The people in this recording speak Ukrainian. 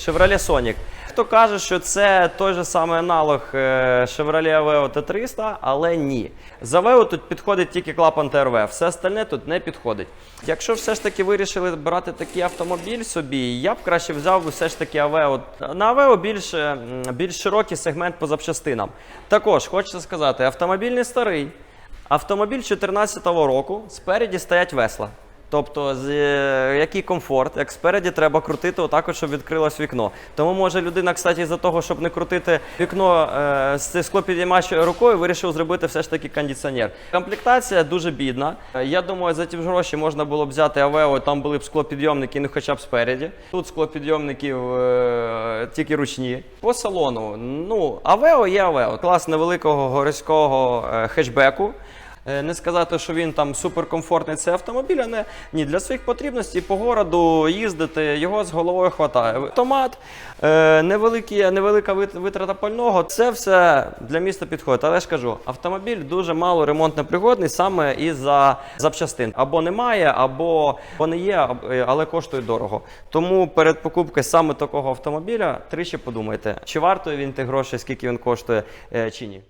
Chevrolet Sonic. Хто каже, що це той же самий аналог е, Chevrolet Aveo T300, але ні. За Aveo тут підходить тільки клапан ТРВ, все остальне тут не підходить. Якщо все ж таки вирішили брати такий автомобіль собі, я б краще взяв все ж таки Aveo. На Aveo більш, е, більш широкий сегмент по запчастинам. Також хочеться сказати, автомобіль не старий. Автомобіль 2014 року, спереді стоять весла. Тобто, з, е, який комфорт, як спереді треба крутити отак, щоб відкрилось вікно. Тому може людина, кстати, за того, щоб не крутити вікно е, з склопідіймачою рукою, вирішив зробити все ж таки кондиціонер. Комплектація дуже бідна. Е, Я думаю, за ті гроші можна було б взяти Авео, там були б склопідйомники, ну хоча б спереді. Тут склопідйомників е, тільки ручні. По салону, ну, Авео є Авео. Клас невеликого городського хетчбеку. Е, Не сказати, що він там суперкомфортний цей автомобіль, а не ні, для своїх потрібностей по городу їздити, його з головою хватає. Автомат, е, невеликі, невелика витрата пального, це все для міста підходить. Але ж кажу, автомобіль дуже мало ремонтно пригодний саме із-за запчастин. Або немає, або вони є, е, але коштують дорого. Тому перед покупкою саме такого автомобіля тричі подумайте, чи вартує він тих грошей, скільки він коштує, е, чи ні.